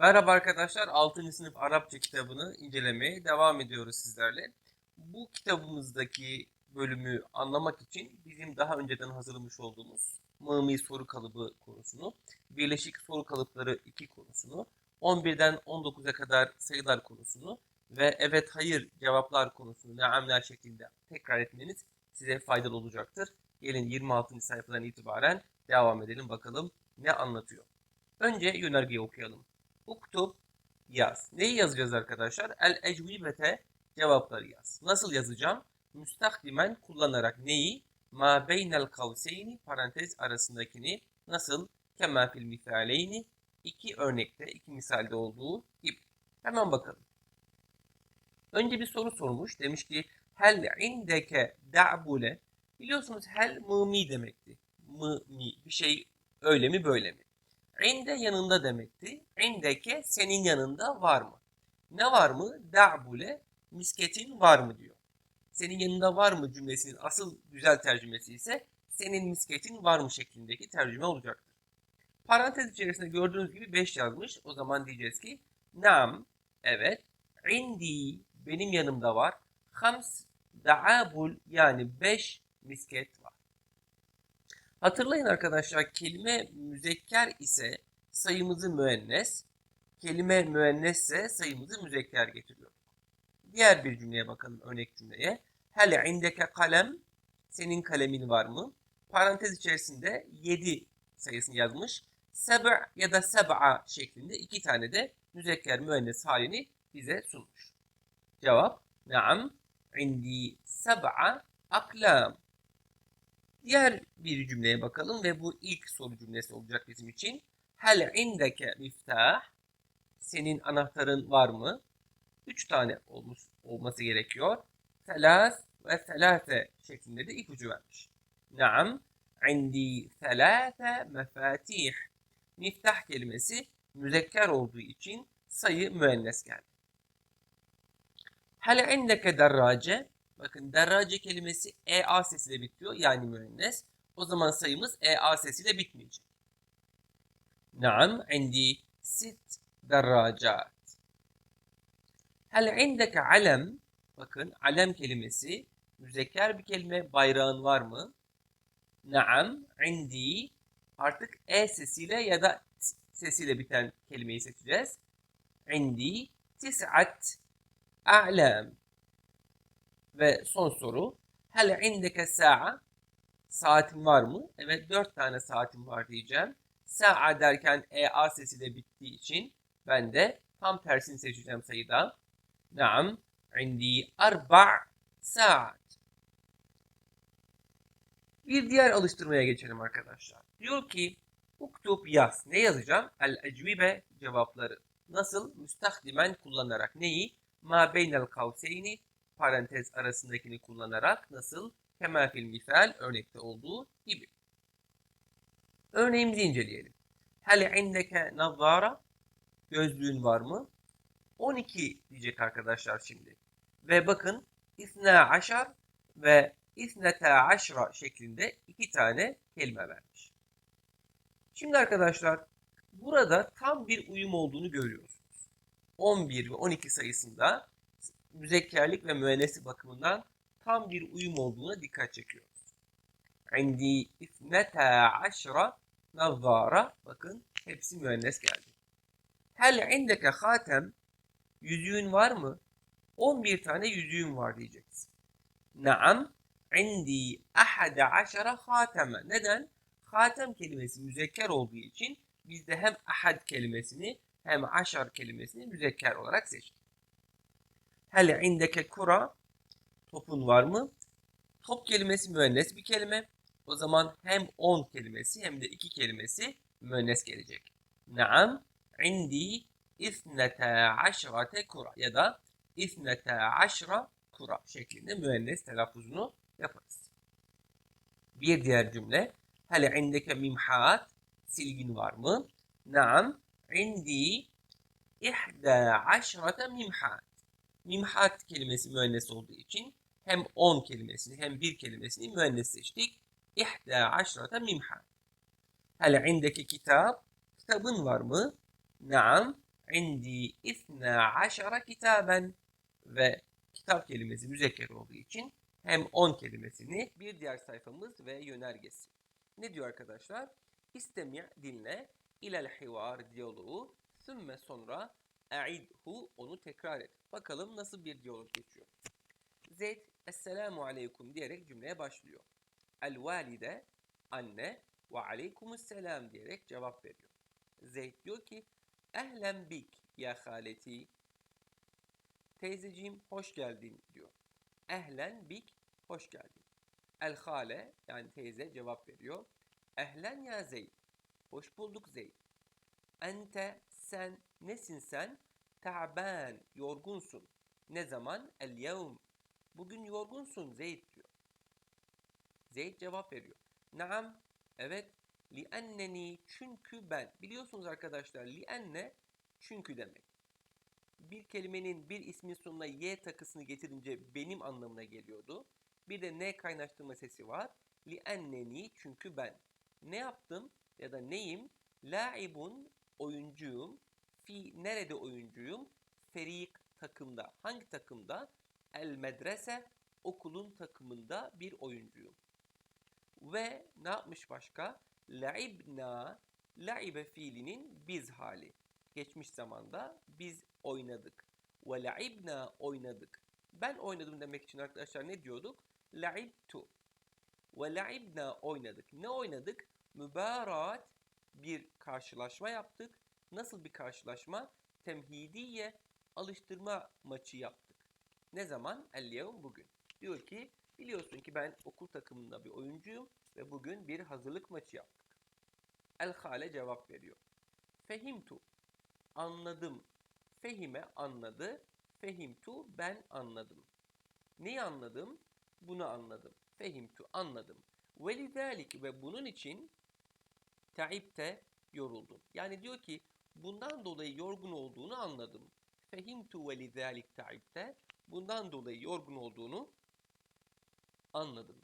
Merhaba arkadaşlar, 6. sınıf Arapça kitabını incelemeye devam ediyoruz sizlerle. Bu kitabımızdaki bölümü anlamak için bizim daha önceden hazırlamış olduğumuz mımi soru kalıbı konusunu, birleşik soru kalıpları 2 konusunu, 11'den 19'a kadar sayılar konusunu ve evet hayır cevaplar konusunu neamler şeklinde tekrar etmeniz size faydalı olacaktır. Gelin 26. sayfadan itibaren devam edelim bakalım ne anlatıyor. Önce yönergeyi okuyalım. Uktub yaz. Neyi yazacağız arkadaşlar? El ecvibete cevapları yaz. Nasıl yazacağım? Müstakdimen kullanarak neyi? Ma beynel kavseyni parantez arasındakini nasıl? Kema fil misaleyni iki örnekte, iki misalde olduğu gibi. Hemen bakalım. Önce bir soru sormuş. Demiş ki hel indeke da'bule Biliyorsunuz hel mımi demekti. Mı mi bir şey öyle mi böyle mi? İnde yanında demekti. İndeke senin yanında var mı? Ne var mı? Da'bule misketin var mı diyor. Senin yanında var mı cümlesinin asıl güzel tercümesi ise senin misketin var mı şeklindeki tercüme olacaktır. Parantez içerisinde gördüğünüz gibi 5 yazmış. O zaman diyeceğiz ki nam evet indi benim yanımda var. Hams da'abul yani 5 misket var. Hatırlayın arkadaşlar kelime müzekker ise sayımızı müennes, kelime müennesse sayımızı müzekker getiriyor. Diğer bir cümleye bakalım örnek cümleye. Hele indeke kalem senin kalemin var mı? Parantez içerisinde 7 sayısını yazmış. Seb' ya da seb'a şeklinde iki tane de müzekker müennes halini bize sunmuş. Cevap Naam indi seb'a aklam. Diğer bir cümleye bakalım ve bu ilk soru cümlesi olacak bizim için. Hel indeke miftah? Senin anahtarın var mı? Üç tane olmuş, olması gerekiyor. Selas ve selase şeklinde de ipucu vermiş. Naam, indi selase mefatih. Miftah kelimesi müzekker olduğu için sayı müennes geldi. Hel indeke derrace? Bakın derrace kelimesi EA sesiyle bitiyor yani müennes. O zaman sayımız EA sesiyle bitmeyecek. Naam, indi sit derracat. Hel indeke alem? Bakın alem kelimesi müzekker bir kelime bayrağın var mı? Naam, indi artık E sesiyle ya da T sesiyle biten kelimeyi seçeceğiz. İndi tis'at a'lam. Ve son soru. Hel indeke sa'a? Saatin var mı? Evet dört tane saatim var diyeceğim. Sa'a derken EA sesiyle bittiği için ben de tam tersini seçeceğim sayıda. Naam. İndi arba' saat. Bir diğer alıştırmaya geçelim arkadaşlar. Diyor ki uktub yaz. Ne yazacağım? El ecvibe cevapları. Nasıl? Müstakdimen kullanarak. Neyi? Ma beynel kavseyni parantez arasındakini kullanarak nasıl temel fil misal örnekte olduğu gibi. Örneğimizi inceleyelim. Hel indeke nazara gözlüğün var mı? 12 diyecek arkadaşlar şimdi. Ve bakın isna aşar ve isnete aşra şeklinde iki tane kelime vermiş. Şimdi arkadaşlar burada tam bir uyum olduğunu görüyorsunuz. 11 ve 12 sayısında müzekkerlik ve müennesi bakımından tam bir uyum olduğuna dikkat çekiyoruz. İndi isneta aşra nazara bakın hepsi müennes geldi. Hel indeke hatem yüzüğün var mı? 11 tane yüzüğüm var diyeceksin. Naam indi ahade aşara hateme. Neden? Hatem kelimesi müzekker olduğu için biz de hem ahad kelimesini hem aşar kelimesini müzekker olarak seçtik. Hel indeke kura topun var mı? Top kelimesi müennes bir kelime. O zaman hem 10 kelimesi hem de 2 kelimesi müennes gelecek. Naam indi isnete aşrate kura ya da isnete aşra kura şeklinde müennes telaffuzunu yaparız. Bir diğer cümle. Hel indeke mimhat silgin var mı? Naam indi ihda aşrate mimhat mimhat kelimesi müennes olduğu için hem 10 kelimesini hem bir kelimesini müennes seçtik. İhda aşrata mimhat. Hel indeki kitap? Kitabın var mı? Naam. indi isna aşara kitaben ve kitap kelimesi müzekker olduğu için hem 10 kelimesini bir diğer sayfamız ve yönergesi. Ne diyor arkadaşlar? İstemi' dinle ilel hivar diyaloğu sümme sonra a'idhu onu tekrar et. Bakalım nasıl bir diyalog geçiyor. Zeyd Esselamu Aleyküm diyerek cümleye başlıyor. El valide anne ve aleykümüsselam diyerek cevap veriyor. Zeyd diyor ki ehlen bik ya haleti teyzeciğim hoş geldin diyor. Ehlen bik hoş geldin. El hale yani teyze cevap veriyor. Ehlen ya Zeyd. Hoş bulduk Zeyd. Ente sen nesin sen? Ta'ban yorgunsun. Ne zaman? El yevm. Bugün yorgunsun Zeyd diyor. Zeyd cevap veriyor. Naam. Evet. Li'enneni çünkü ben. Biliyorsunuz arkadaşlar li'enne çünkü demek. Bir kelimenin bir ismin sonuna y takısını getirince benim anlamına geliyordu. Bir de ne kaynaştırma sesi var. Li'enneni çünkü ben. Ne yaptım ya da neyim? La'ibun oyuncuyum. Fi nerede oyuncuyum? Ferik takımda. Hangi takımda? El medrese okulun takımında bir oyuncuyum. Ve ne yapmış başka? La'ibna la'ibe fiilinin biz hali. Geçmiş zamanda biz oynadık. Ve la'ibna oynadık. Ben oynadım demek için arkadaşlar ne diyorduk? La'ibtu. Ve la'ibna oynadık. Ne oynadık? Mübarat bir karşılaşma yaptık. Nasıl bir karşılaşma? Temhidiye alıştırma maçı yaptık. Ne zaman? El yevm bugün. Diyor ki biliyorsun ki ben okul takımında bir oyuncuyum ve bugün bir hazırlık maçı yaptık. El hale cevap veriyor. Fehimtu. Anladım. Fehime anladı. Fehimtu ben anladım. Neyi anladım? Bunu anladım. Fehimtu anladım. Velidalik ve bunun için taibte yoruldum. Yani diyor ki bundan dolayı yorgun olduğunu anladım. Fehimtu velidalik taibte bundan dolayı yorgun olduğunu anladım.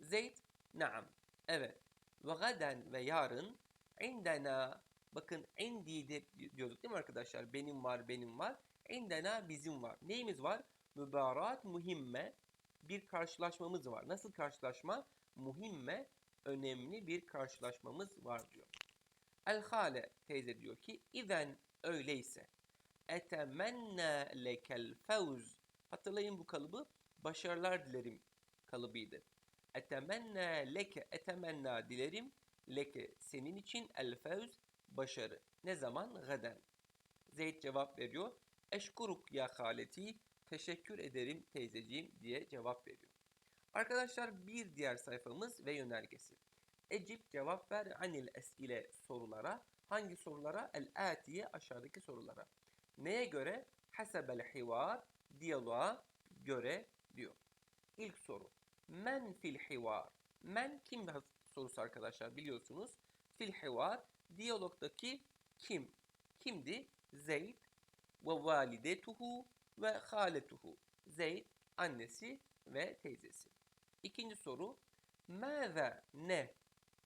Zeyd naam evet ve gaden ve yarın indena bakın indi de diyorduk değil mi arkadaşlar? Benim var benim var. Indena bizim var. Neyimiz var? Mübarat muhimme bir karşılaşmamız var. Nasıl karşılaşma? Muhimme önemli bir karşılaşmamız var diyor. El hale teyze diyor ki izen öyleyse etemenna lekel fevz hatırlayın bu kalıbı başarılar dilerim kalıbıydı. Etemenna leke etemenna dilerim leke senin için el fevz başarı. Ne zaman? Gaden. Zeyd cevap veriyor. Eşkuruk ya haleti teşekkür ederim teyzeciğim diye cevap veriyor. Arkadaşlar bir diğer sayfamız ve yönergesi. Ecip cevap ver anil esile sorulara. Hangi sorulara? El atiye aşağıdaki sorulara. Neye göre? Hasebel hivar diyaloğa göre diyor. İlk soru. Men fil hivar. Men kim sorusu arkadaşlar biliyorsunuz. Fil hivar diyalogdaki kim? Kimdi? Zeyd ve validetuhu ve haletuhu. Zeyd annesi ve teyzesi. İkinci soru. Mâze ne?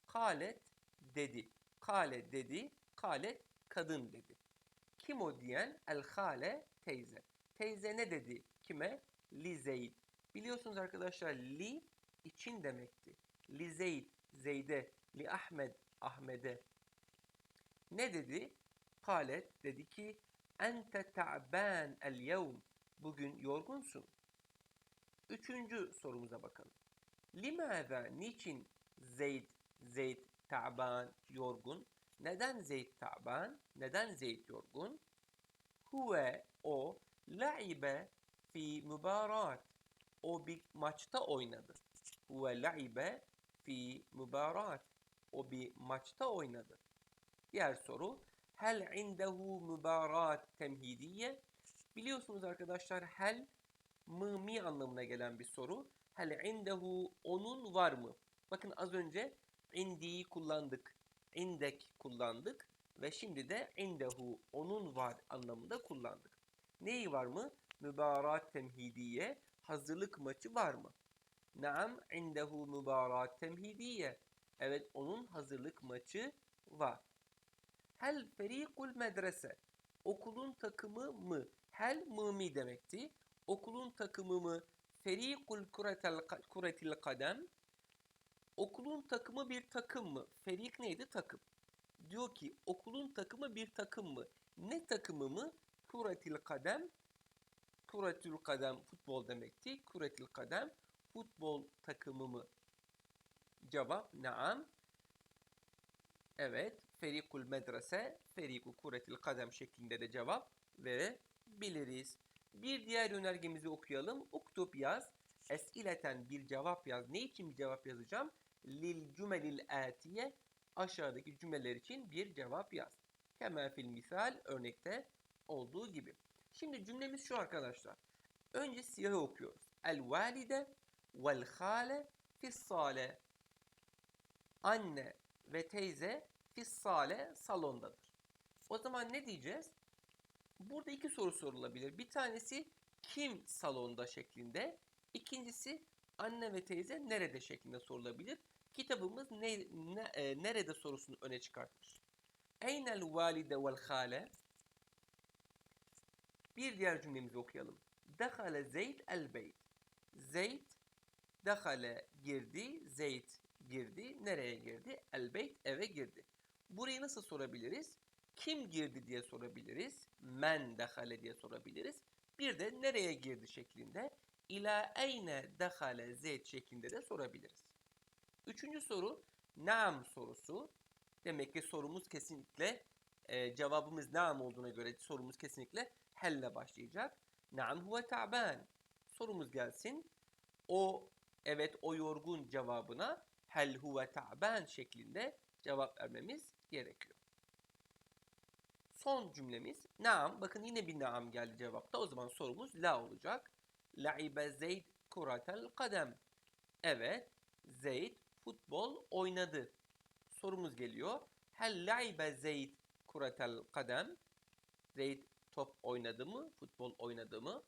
Kalet dedi. Kale dedi. Kalet kadın dedi. Kim o diyen? El hale teyze. Teyze ne dedi? Kime? Li Zeyd. Biliyorsunuz arkadaşlar li için demekti. Li Zeyd, Zeyd'e. Li Ahmed, Ahmet'e. Ne dedi? Kalet dedi ki ente ta'ban el yevm. Bugün yorgunsun. Üçüncü sorumuza bakalım. Limâzâ niçin Zeyd, Zeyd ta'ban yorgun? Neden Zeyd ta'ban? Neden Zeyd yorgun? Huve o la'ibe fi mübarat. O bir maçta oynadı. Huve la'ibe fi mübarat. O bir maçta oynadı. Diğer soru. Hel indehu mübarat temhidiye? Biliyorsunuz arkadaşlar hel mı mi anlamına gelen bir soru. Hel indehu onun var mı? Bakın az önce indiyi kullandık. indek kullandık ve şimdi de indehu onun var anlamında kullandık. Neyi var mı? Mübarat temhidiye hazırlık maçı var mı? Naam indehu mübarat temhidiye. Evet onun hazırlık maçı var. Hel ferikul medrese. Okulun takımı mı? Hel mımi demekti. Okulun takımı mı? Ferikul kuretel, kuretil kadem. Okulun takımı bir takım mı? Ferik neydi? Takım. Diyor ki okulun takımı bir takım mı? Ne takımı mı? Kuretil kadem. Kuretül kadem futbol demekti. Kuretil kadem futbol takımı mı? Cevap naam. Evet. Ferikul medrese, feriku kuretil kadem şeklinde de cevap verebiliriz. Bir diğer önergemizi okuyalım. Uktub yaz. Esileten bir cevap yaz. Ne için bir cevap yazacağım? Lil cümelil atiye. Aşağıdaki cümleler için bir cevap yaz. Hemen fil misal örnekte olduğu gibi. Şimdi cümlemiz şu arkadaşlar. Önce siyahı okuyoruz. El valide vel hale fissale. Anne ve teyze fissale salondadır. O zaman ne diyeceğiz? Burada iki soru sorulabilir. Bir tanesi kim salonda şeklinde. İkincisi anne ve teyze nerede şeklinde sorulabilir. Kitabımız ne, ne- e, nerede sorusunu öne çıkartmış. Eynel valide vel hale. Bir diğer cümlemizi okuyalım. Dehale Zeyd el beyt. Zeyd dehale girdi, Zeyd girdi. Nereye girdi? El beyt eve girdi. Burayı nasıl sorabiliriz? Kim girdi diye sorabiliriz. Men dehale diye sorabiliriz. Bir de nereye girdi şeklinde. İla eyne dehale Zeyd şeklinde de sorabiliriz. Üçüncü soru nam sorusu. Demek ki sorumuz kesinlikle e, cevabımız nam olduğuna göre sorumuz kesinlikle helle başlayacak. Nam huve ta'ban. Sorumuz gelsin. O evet o yorgun cevabına hel huve ta'ban şeklinde cevap vermemiz gerekiyor. Son cümlemiz naam. Bakın yine bir naam geldi cevapta. O zaman sorumuz la olacak. La'ibe Zeyd kuratel kadem. Evet, Zeyd futbol oynadı. Sorumuz geliyor. Hel la'ibe Zeyd kuratel kadem. Zeyd top oynadı mı? Futbol oynadı mı?